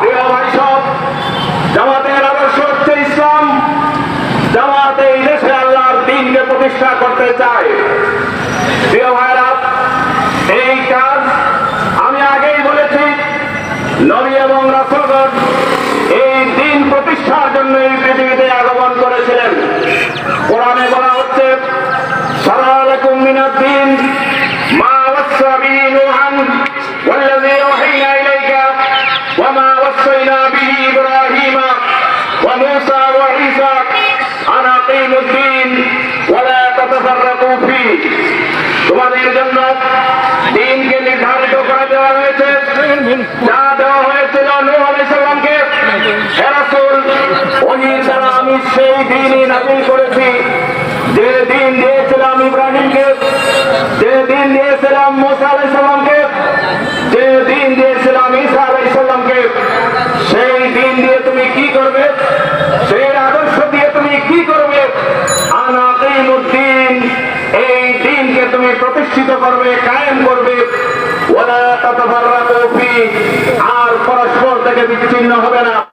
প্রিয় ভাই সব, জামাতের আদর্শ হচ্ছে ইসলাম। জামাত এই প্রতিষ্ঠা করতে চায়। প্রিয় ভাইরা এই কাজ আমি আগেই বলেছি, নবী এবং রাসূলগণ এই দিন প্রতিষ্ঠার জন্য এই পৃথিবীতে وعيسى أن أقيموا الدين ولا تتفرقوا فيه তোমাদের জন্য দিনকে নির্ধারিত করে দেওয়া হয়েছে যা দেওয়া হয়েছিল নূহ আলাইহিস সালামকে হে রাসূল ওহির দ্বারা আমি সেই দিনই নাযিল করেছি যে দিন দিয়েছিলাম ইব্রাহিমকে যে দিন দিয়েছিলাম মুসা আলাইহিস সালামকে প্রতিষ্ঠিত করবে কায়েম করবে। ওরা তত আর পরস্পর থেকে বিচ্ছিন্ন হবে না।